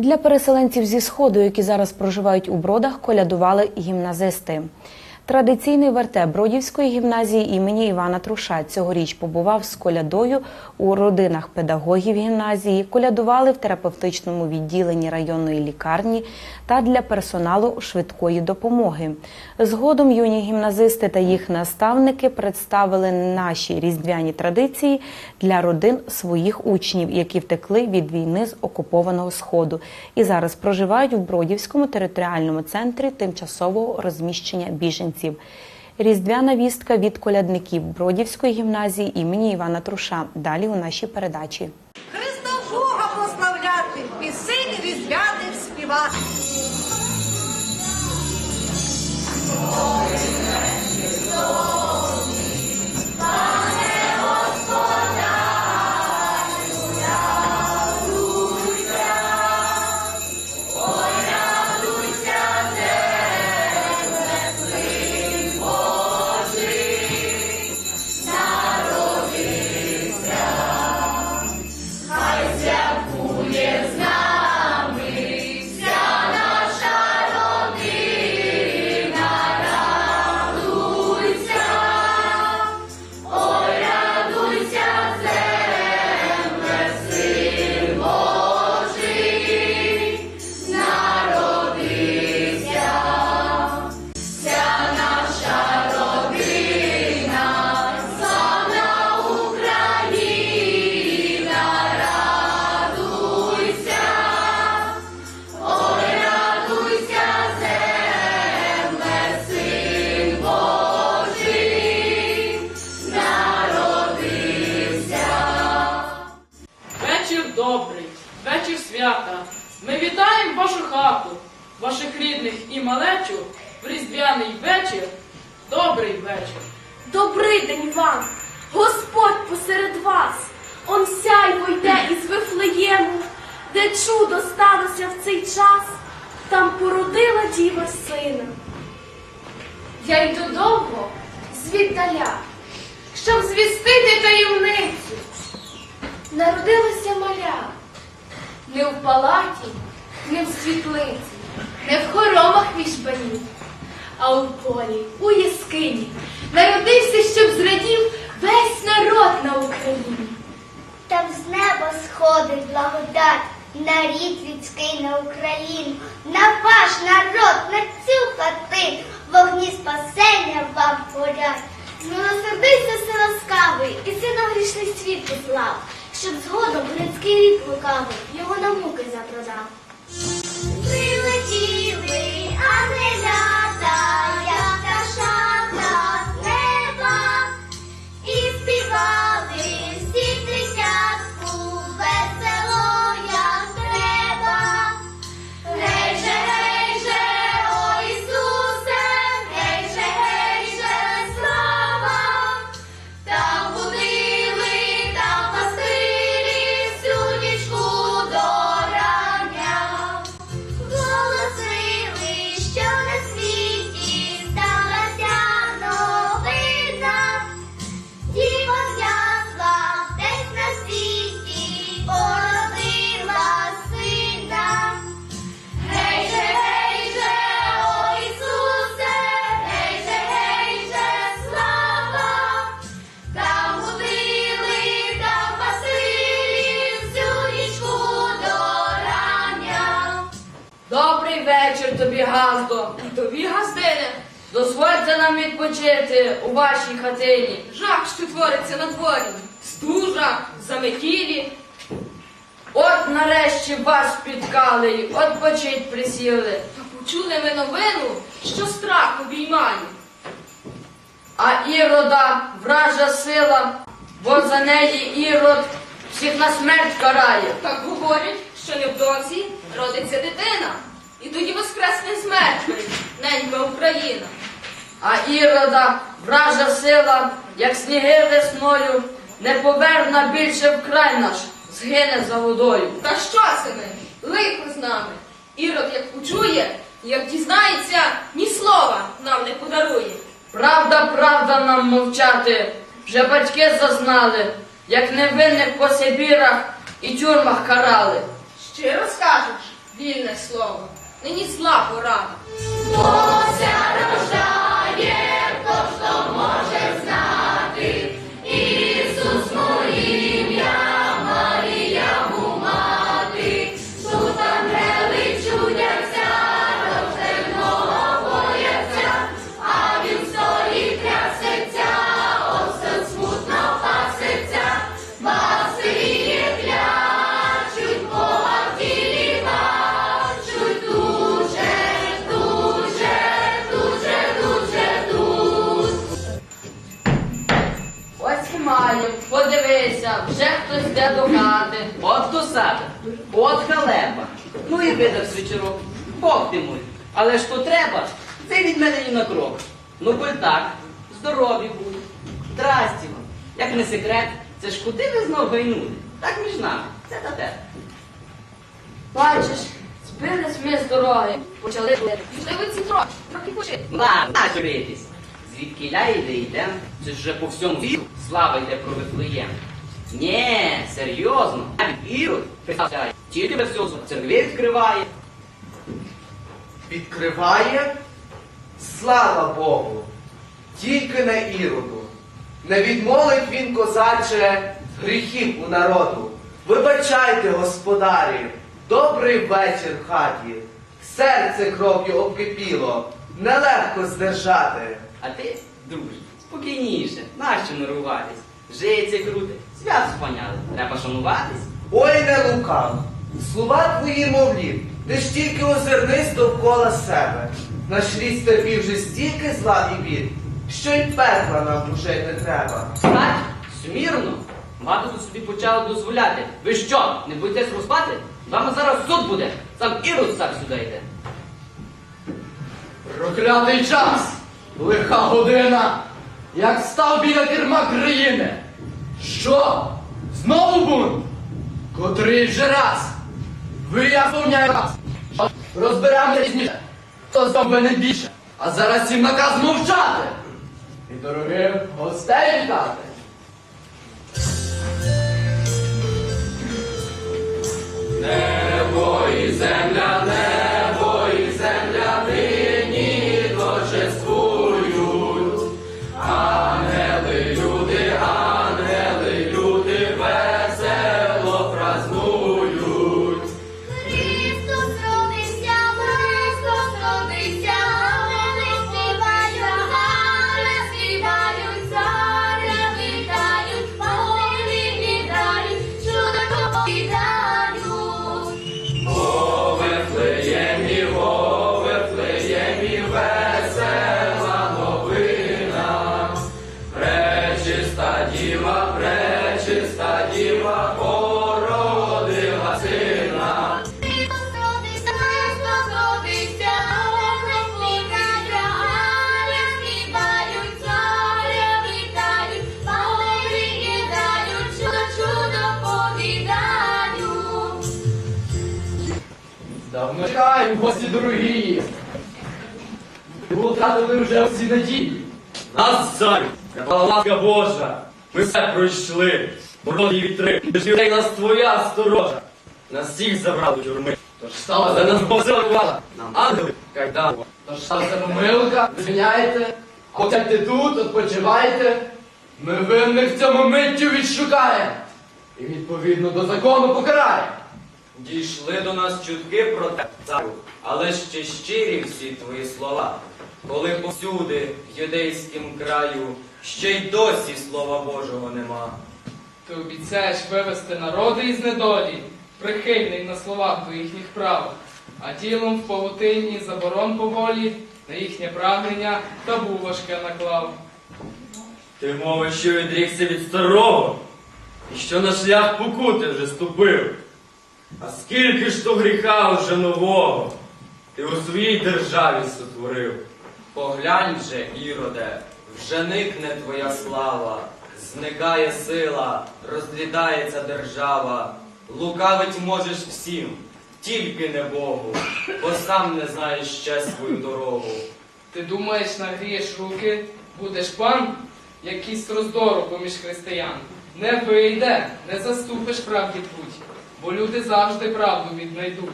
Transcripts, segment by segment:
Для переселенців зі сходу, які зараз проживають у бродах, колядували гімназисти. Традиційний вертеп Бродівської гімназії імені Івана Труша цьогоріч побував з колядою у родинах педагогів гімназії, колядували в терапевтичному відділенні районної лікарні та для персоналу швидкої допомоги. Згодом юні гімназисти та їх наставники представили наші різдвяні традиції для родин своїх учнів, які втекли від війни з окупованого сходу і зараз проживають в Бродівському територіальному центрі тимчасового розміщення біженців. Різдвяна вістка від колядників Бродівської гімназії імені Івана Труша. Далі у нашій передачі. Христа Бога прославляти, пісень різдвяних співати. Не в світлиці, не в хоромах вішбанів, а у полі, у яскині, народився, щоб зрадів весь народ на Україні. Там з неба сходить благодать на рід людський на Україну, на ваш народ, на цю хатину, вогні спасення вам горять. Милосердися все ласкавий, і сина грішний світ послав, щоб згодом людський рід лукавий його на муки запродав. Thank you. Газдо. І тобі, газдине, Дозвольте нам відпочити у вашій хатині. жах, що твориться на дворі. Стужа, заметілі. От нарешті вас спіткали, й отпочить присіли. Та почули ми новину, що страх обіймає. А ірода, вража сила, бо за неї ірод всіх на смерть карає. Так говорять, що невдовзі родиться дитина. І тоді воскресне з мертвих, ненька Україна. А ірода, вража сила, як сніги весною, не поверна більше в край наш, згине за водою. Та що це ми? Лихо з нами. Ірод як почує, як дізнається, ні слова нам не подарує. Правда, правда нам мовчати. Вже батьки зазнали, як невинних по Сибірах і тюрмах карали. Щиро скажеш, Вільне слово. Нині зла пора. Ось і Ну і видав свічерок. Бог ти мой. Але ж то треба, це від мене ні на крок. Ну коль так, здорові будуть. Здрасті вам. Як не секрет, це ж куди ви знов гайнули? Так між нами, це та те. Бачиш, збились ми з дороги, почали бити. Пішли ви ці трохи, трохи почити. На, на журитись. Звідки ля йде йде, це ж вже по всьому віку слава йде про Вифлеєм. Нє, серйозно, навіть Ірод присягає, тільки без цього церкви відкриває. Відкриває? Слава Богу! Тільки не іроду. Не відмовить він, козаче, гріхів у народу. Вибачайте, господарі, добрий вечір в хаті. Серце кров'ю обкипіло, нелегко здержати. А ти, друже, спокійніше, нащо не ругатись? Жиється круте, свят спаняли, треба шануватись. Ой, не лукав. Слова твої мовлі, ти ж тільки озирнись довкола себе. Наш рід стерпів вже стільки зла і бід, що й пекла нам уже не треба. Стать, смірно. Багато тут собі почали дозволяти. Ви що, не боїтесь розпати? Вами зараз суд буде. Сам Ірод сам сюди йде. Проклятий час! Лиха година! Як став біля керма країни! Що? Знову бунт? Котрий вже раз? Ви вас! Що? Розберемо різніше! Хто з не більше? А зараз всім наказ мовчати! І дорогим гостей вітати! Небо і земля, небо Чекаю, гості дорогі. Ви втратили вже всі надії. Нас припала ласка Божа, ми все пройшли, морозні вітри, людей нас твоя сторожа. Нас всіх забрали тюрми, Тож за нас позивала, нам ангели кайдан. Тож сталася помилка, звиняйте, а сядьте тут, відпочивайте. Ми винних цьому миттю відшукаємо. І відповідно до закону покараємо. Дійшли до нас чутки про те, царю, але ще щирі всі твої слова. Коли повсюди, в юдейськім краю, ще й досі слова Божого нема. Ти обіцяєш вивести народи із недолі, прихильний на словах до їхніх прав, а тілом в павутині заборон поволі на їхнє прагнення табу важке наклав. Ти мовиш, що відрікся від старого, і що на шлях покути вже ступив. А скільки ж то гріха вже нового ти у своїй державі сотворив. Поглянь же, Іроде, вже никне твоя слава, зникає сила, розлітається держава. Лукавить можеш всім, тільки не Богу, бо сам не знаєш ще свою дорогу. Ти думаєш, нагрієш руки, будеш пан, як кість роздору поміж християн. Не вийде, не заступиш правді путь, бо люди завжди правду віднайдуть.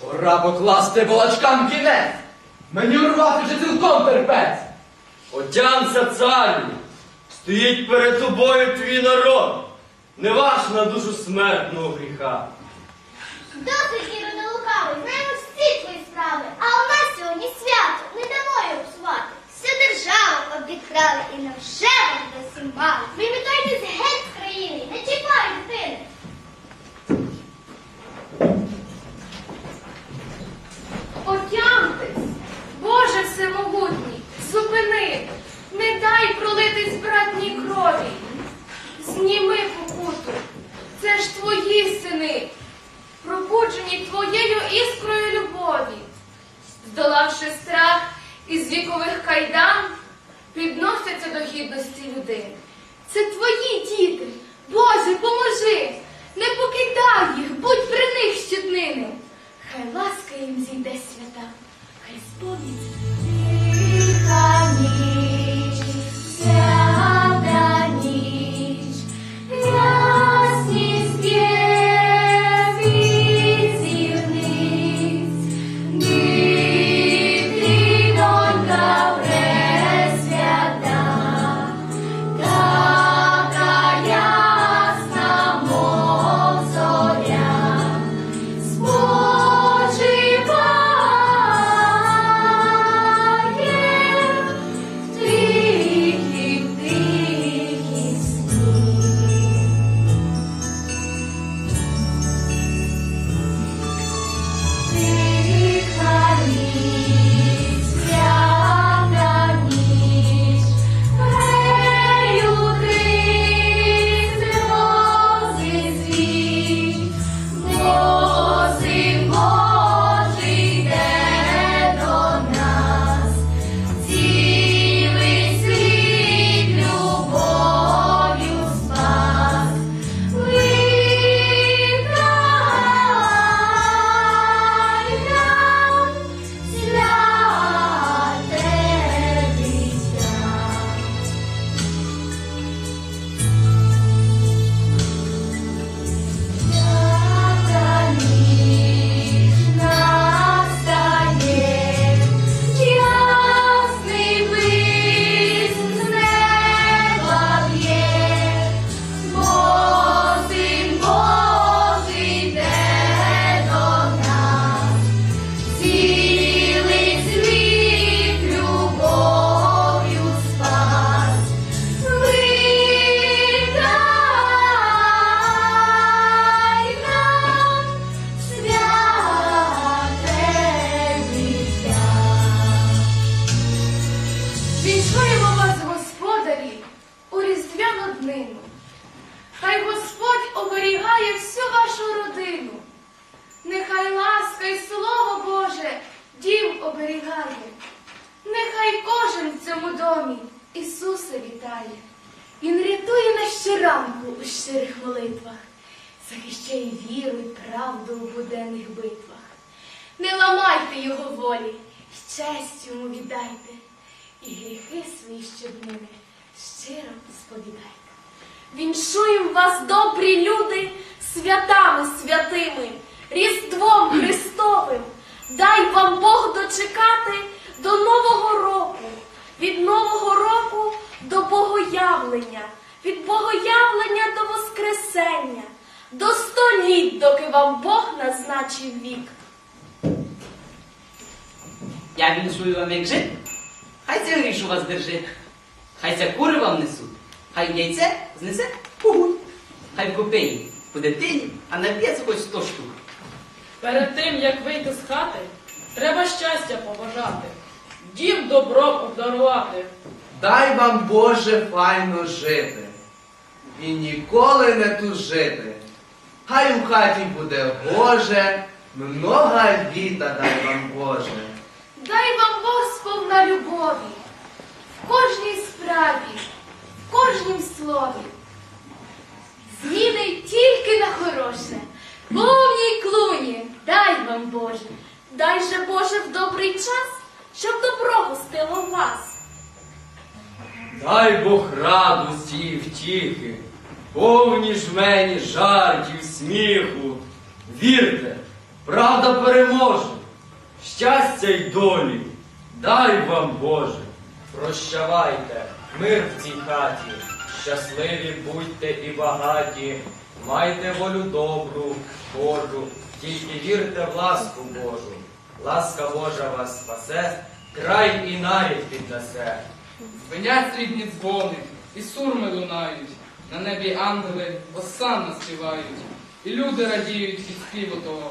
Пора покласти балачкам кінець. Мені урвати вже цілком терпець. Отямся, царю! Стоїть перед тобою твій народ, не ваш на душу смертного гріха. Досить Іроне лукавий, знаємо Не ламайте його волі, честь йому віддайте, і гріхи свої щоднини щиро сповідайте. Віншуєм вас, добрі люди, святами святими, Різдвом Христовим. Дай вам Бог дочекати до Нового року, від Нового року до Богоявлення, від Богоявлення до Воскресення, до сто літ, доки вам Бог назначив вік. Я віншую вам як жит, хай це гріш у вас держить. Хай ця кури вам несуть, хай яйце знесе пугуль. Хай в купині по дитині, а на п'єцу хоч сто штук. Перед тим, як вийти з хати, треба щастя побажати, дім добро обдарувати. Дай вам Боже файно жити і ніколи не тужити. Хай у хаті буде Боже, много літа дай вам Боже. Дай вам Бог сповна любові в кожній справі, в кожнім слові. Зміни тільки на хороше, повній клуні, дай вам Боже, дай же Боже в добрий час, щоб добро гостило вас. Дай Бог радості і втіхи, повні жмені жартів, сміху. Вірте, правда переможе. Щастя й долі, дай вам Боже. Прощавайте, мир в цій хаті, щасливі будьте і багаті, майте волю добру, Божу, тільки вірте в ласку Божу. Ласка Божа вас спасе, край і нарід піднесе. Звенять рідні дзвони, і сурми лунають, на небі ангели осанно співають, і люди радіють від співу того.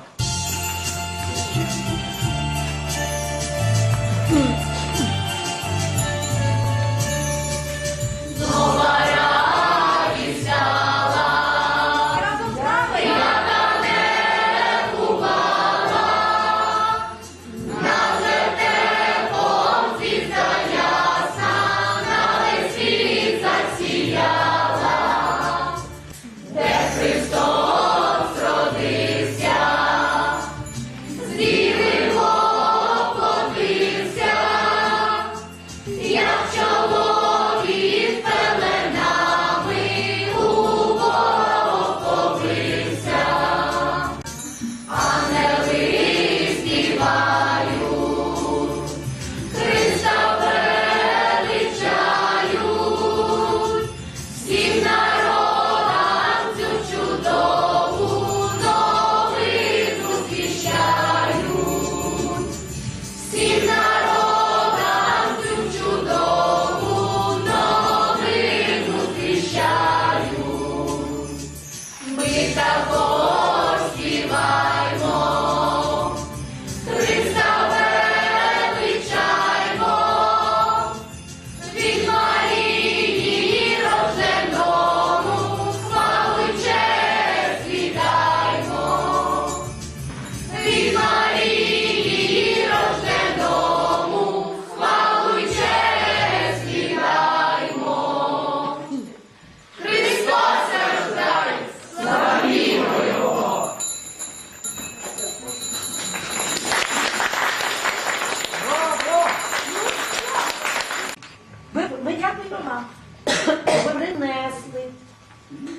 Ми,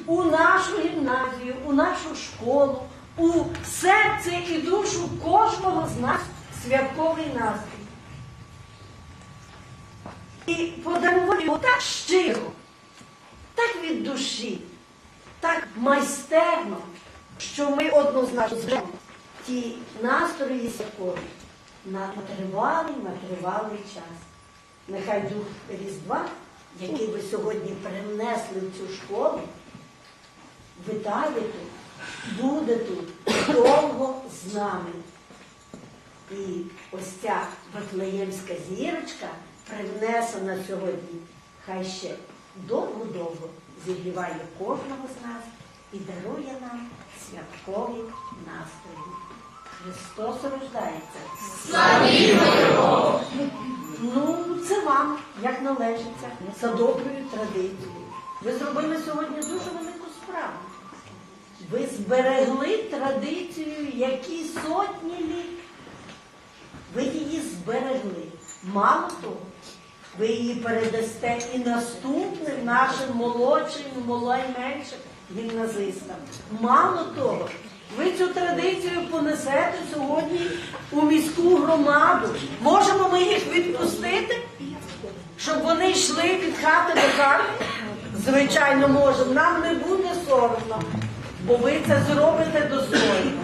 у нашу гімназію, у нашу школу, у серце і душу кожного з нас святковий настрій. І подарували так щиро, так від душі, так майстерно, що ми однозначно зберемо ті настрої святкові на тривалий, на тривалий час. Нехай дух Різдва, який ви сьогодні принесли в цю школу, витає тут, буде тут довго з нами. І ось ця Вифлеємська зірочка, привнесена сьогодні, хай ще довго-довго зігріває кожного з нас і дарує нам святковий настрій. Христос рождається. Його! Ну, це вам, як належиться, за доброю традицією. Ви зробили сьогодні дуже велику справу. Ви зберегли традицію, які сотні літ. Ви її зберегли. Мало того, ви її передасте і наступним нашим молодшим, молодшим гімназистам. Мало того, ви цю традицію понесете сьогодні у міську громаду. Можемо ми їх відпустити, щоб вони йшли від хати до хати? Звичайно, можемо. Нам не буде соромно, бо ви це зробите достойно.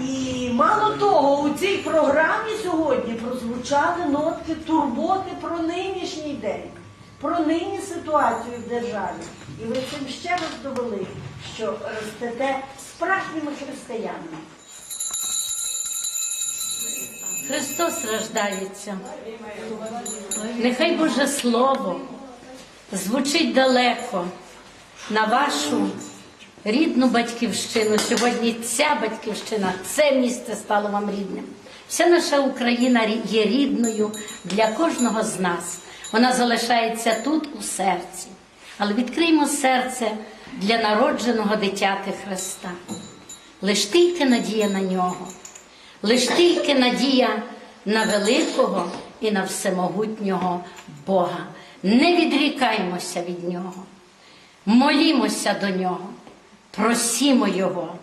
І мало того, у цій програмі сьогодні прозвучали нотки турботи про нинішній день, про нині ситуацію в державі. І ви цим ще раз довели, що ростете справжніми християнами. Христос рождається. Нехай Боже Слово звучить далеко на вашу рідну батьківщину. Сьогодні ця батьківщина, це місце стало вам рідним. Вся наша Україна є рідною для кожного з нас. Вона залишається тут у серці. Але відкриймо серце для народженого дитяти Христа. Лиш тільки надія на нього. Лиш тільки надія на великого і на всемогутнього Бога. Не відрікаймося від нього. молімося до нього, просімо Його,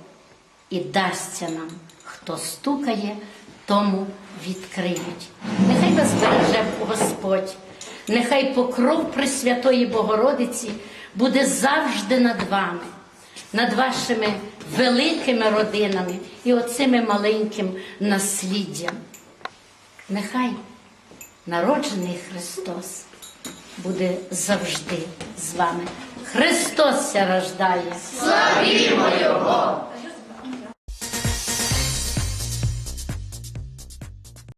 і дасться нам, хто стукає, тому відкриють. Нехай вас береже Господь, нехай покров Пресвятої Богородиці буде завжди над вами, над вашими великими родинами і оцими маленьким насліддям. Нехай народжений Христос буде завжди з вами. Христос ся рождає. Славімо Його!